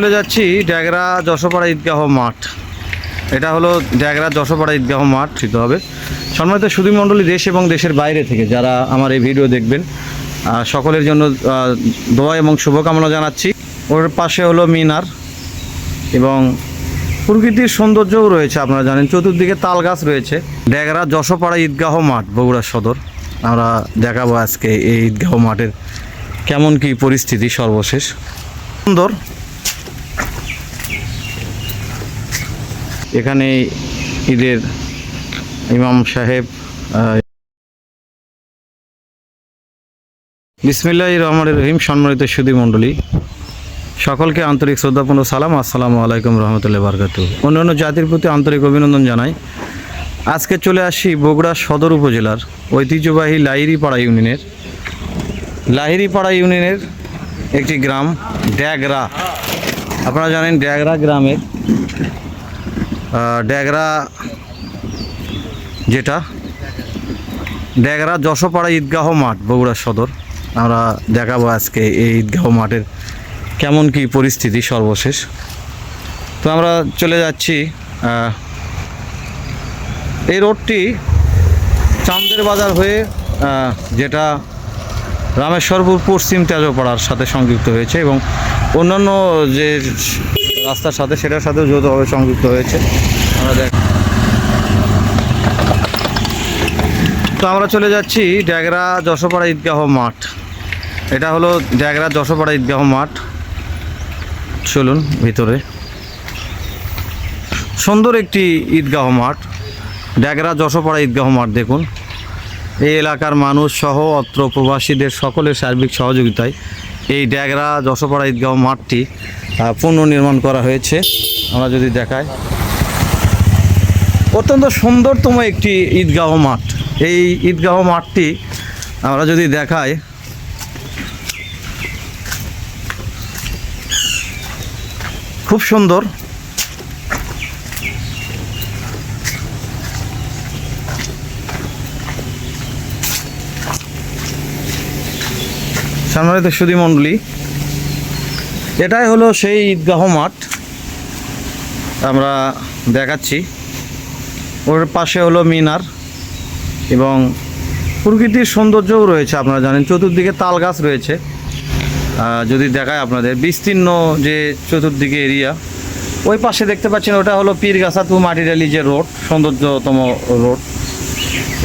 চলে যাচ্ছি ড্যাগরা যশোপাড়া ঈদগাহ মাঠ। এটা হলো ড্যাগরা যশোপাড়া ঈদগাহ মাঠ ঠিক হবে। সম্মানিত সুদী মণ্ডলী, দেশ এবং দেশের বাইরে থেকে যারা আমার এই ভিডিও দেখবেন সকলের জন্য দোয়া এবং শুভকামনা জানাচ্ছি। ওর পাশে হলো মিনার এবং প্রকৃতির সৌন্দর্যও রয়েছে, আপনারা জানেন। চতুর্দিকে তাল গাছ রয়েছে। ড্যাগরা যশোপাড়া ঈদগাহ মাঠ, বগুড়া সদর। আমরা দেখাবো আজকে এই ঈদগাহ মাঠের কেমন কি পরিস্থিতি সর্বশেষ। সুন্দর এখানে ঈদের ইমাম সাহেব বিসমিল্লাহ রহমান রহিম সম্মানিত সুদী মণ্ডলী, সকলকে আন্তরিক শ্রদ্ধাপূর্ণ সালাম, আসসালামু আলাইকুম রহমতুল্লাহ বারকাত অন্যান্য জাতির প্রতি আন্তরিক অভিনন্দন জানাই। আজকে চলে আসি বগুড়া সদর উপজেলার ঐতিহ্যবাহী লাহিরিপাড়া ইউনিয়নের। লাহিরিপাড়া ইউনিয়নের একটি গ্রাম, ড্যাগরা। আপনারা জানেন ড্যাগরা গ্রামের ড্যাগরা যেটা? ড্যাগরা যশোপাড়া ঈদগাহ মাঠ, বগুড়া সদর। আমরা দেখাবো আজকে এই ঈদগাহ মাঠের কেমন কি পরিস্থিতি সর্বশেষ। তো আমরা চলে যাচ্ছি এই রোডটি চান্দের বাজার হয়ে যেটা রামেশ্বরপুর পশ্চিম তেজপাড়ার সাথে সংযুক্ত হয়েছে এবং অন্যান্য যে রাস্তার সাথে সেটার সাথেও যৌথভাবে সংযুক্ত হয়েছে। আমরা দেখ তো আমরা চলে যাচ্ছি ড্যাগরা যশোপাড়া ঈদগাহ মাঠ। এটা হলো ড্যাগরা যশোপাড়া ঈদগাহ মাঠ। চলুন ভিতরে। সুন্দর একটি ঈদগাহ মাঠ। ড্যাগরা যশোপাড়া ঈদগাহ মাঠ দেখুন। এই এলাকার মানুষ সহ অত্র প্রবাসীদের সকলের সার্বিক সহযোগিতায় এই ড্যাগরা, যশোপাড়া ঈদগাঁও মাঠটি পুনর্নির্মাণ করা হয়েছে। আমরা যদি দেখাই। অত্যন্ত সুন্দরতম একটি ঈদগাঁও মাঠ। এই ঈদগাঁও মাঠটি আমরা যদি দেখাই, খুব সুন্দর। সম্মানিত সুদী মণ্ডলী। এটাই হলো সেই ঈদগাহ মাঠ। আমরা দেখাচ্ছি। ওর পাশে হলো মিনার এবং প্রকৃতির সৌন্দর্যও রয়েছে আপনারা জানেন। চতুর্দিকে তাল গাছ রয়েছে যদি দেখায় আপনাদের, বিস্তীর্ণ যে চতুর্দিকে এরিয়া, ওই পাশে দেখতে পাচ্ছেন ওটা হলো পীরগাছা টু মাটিরালি যে রোড, সৌন্দর্যতম রোড।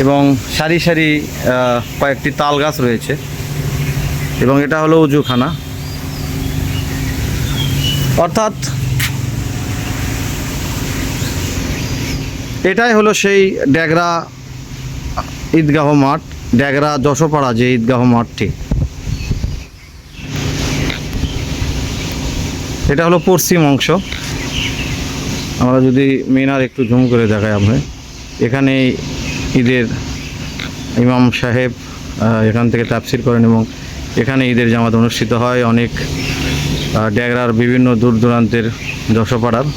এবং সারি সারি কয়েকটি তাল গাছ রয়েছে। এবং এটা হলো উজুখানা। অর্থাৎ এটাই হলো সেই ড্যাগরা ঈদগাহ মাঠ ড্যাগরা যশোপাড়া যে ঈদগাহ মাঠটি। এটা হলো পশ্চিম অংশ। আমরা যদি মিনার একটু ঝুম করে দেখাই আপনি এখানে ঈদের ইমাম সাহেব এখান থেকে তাফসির করেন এবং এখানে ঈদের জামাত অনুষ্ঠিত হয়। অনেক ড্যাগরার বিভিন্ন দূর দূরান্তের যশোপাড়ার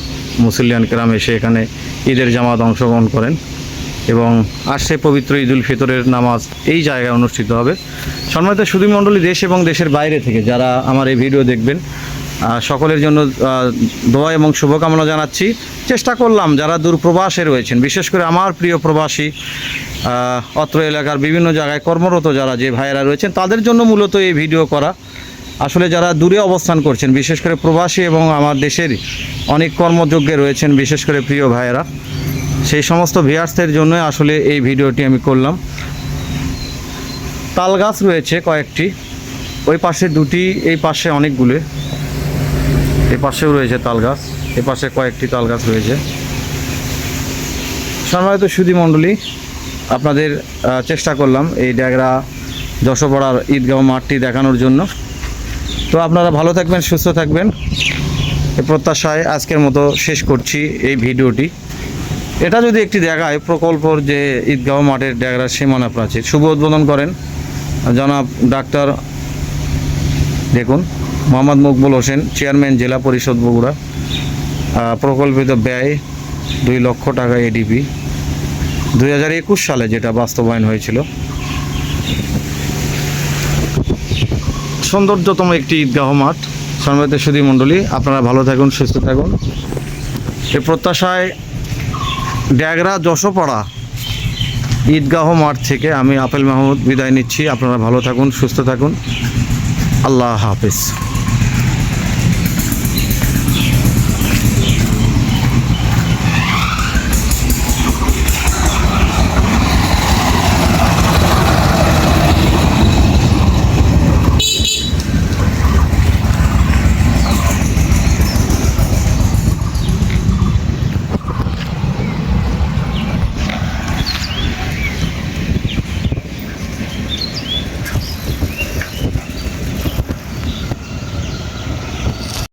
মুসলিয়ান গ্রাম এসে এখানে ঈদের জামাত অংশগ্রহণ করেন এবং আসছে পবিত্র ঈদুল ফিতরের নামাজ এই জায়গায় অনুষ্ঠিত হবে। সম্মানিত শুধুমণ্ডলী মণ্ডলী, দেশ এবং দেশের বাইরে থেকে যারা আমার এই ভিডিও দেখবেন সকলের জন্য দোয়া এবং শুভকামনা জানাচ্ছি। চেষ্টা করলাম যারা দূর প্রবাসে রয়েছেন, বিশেষ করে আমার প্রিয় প্রবাসী অত্র এলাকার বিভিন্ন জায়গায় কর্মরত যারা যে ভাইয়েরা রয়েছেন, তাদের জন্য মূলত এই ভিডিও করা। আসলে যারা দূরে অবস্থান করছেন, বিশেষ করে প্রবাসী এবং আমার দেশের অনেক কর্মযোগ্যে রয়েছেন, বিশেষ করে প্রিয় ভাইয়েরা, সেই সমস্ত ভিয়ার্সদের জন্য আসলে এই ভিডিওটি আমি করলাম। তাল গাছ রয়েছে কয়েকটি, ওই পাশে দুটি, এই পাশে অনেকগুলো। এই পাশেও রয়েছে তাল গাছ এ পাশে কয়েকটি তাল গাছ রয়েছে। সম্মানিত সুদী মণ্ডলী, আপনাদের চেষ্টা করলাম এই ড্যাগরা যশোপাড়ার ঈদগাঁও মাঠটি দেখানোর জন্য। তো আপনারা ভালো থাকবেন, সুস্থ থাকবেন। এ প্রত্যাশায় আজকের মতো শেষ করছি এই ভিডিওটি। এটা যদি একটি দেখায় প্রকল্পর যে ঈদগাঁও মাঠের ড্যাগরা সীমানা প্রাচীর, শুভ উদ্বোধন করেন। জনাব ডাক্তার, দেখুন। মোহাম্মদ মকবুল হোসেন, চেয়ারম্যান জেলা পরিষদ বগুড়া। প্রকল্পিত ব্যয় দুই লক্ষ টাকা এডিপি দুই হাজার একুশ সালে যেটা বাস্তবায়ন হয়েছিল। সৌন্দর্যতম একটি ঈদগাহ মাঠ। সম্মানিত সুদী মণ্ডলী, আপনারা ভালো থাকুন, সুস্থ থাকুন। এ প্রত্যাশায় ড্যাগরা যশোপাড়া ঈদগাহ মাঠ থেকে আমি আপেল মাহমুদ বিদায় নিচ্ছি। আপনারা ভালো থাকুন, সুস্থ থাকুন। আল্লাহ হাফিজ।